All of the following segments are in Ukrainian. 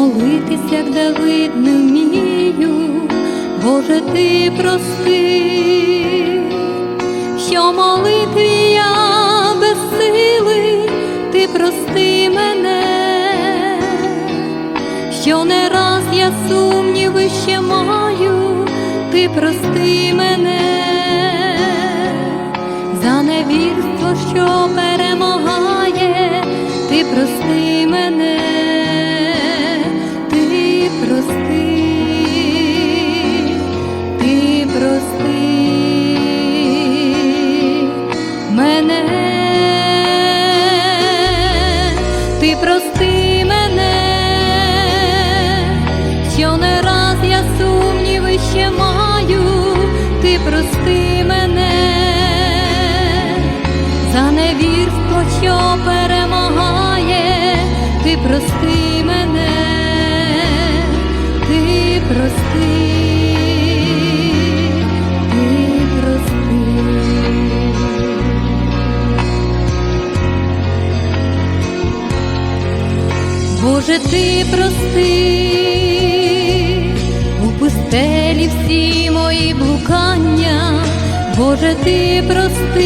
молитись, як Давид не вмію, Боже, ти прости, що молитві я без сили, ти прости мене, що не раз я сумніви ще маю, ти прости мене за невірство, що перемагає, ти прости ти прости мене, що не раз я сумніви ще маю, ти прости мене. За невірство, що перемагає, ти прости мене, ти прости, Боже, ти прости, у пустелі всі мої блукання, Боже, ти прости,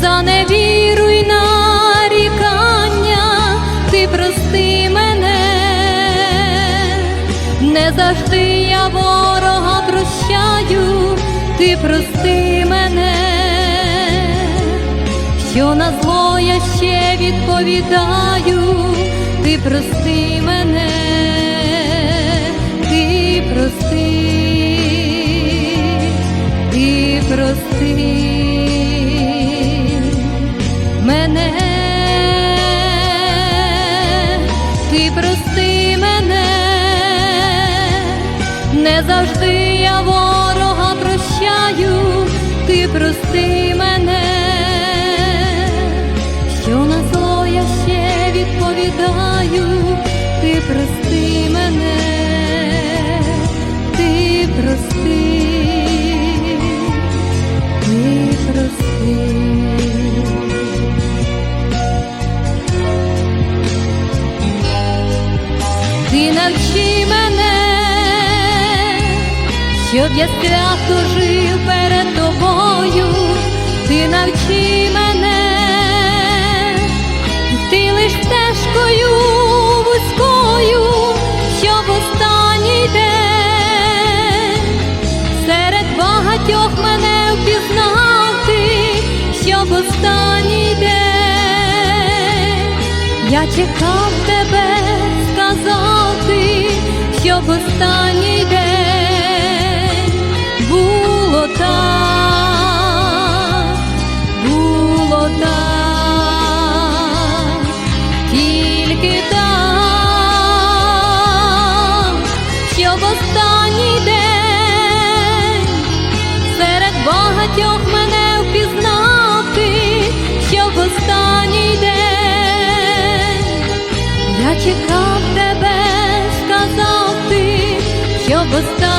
за невіру й нарікання, ти прости мене, не завжди я ворога прощаю, ти прости мене. Що на зло ще відповідаю, ти прости мене, ти прости, ти прости. Мене, ти прости мене, не завжди я ворога прощаю, ти прости мене, щоб я свято жив перед тобою, ти навчи мене, ти лиш стежкою вузькою, щоб останній день. Серед багатьох мене впізнав ти, щоб останній день. Я чекав тебе сказати, щоб останній день Остав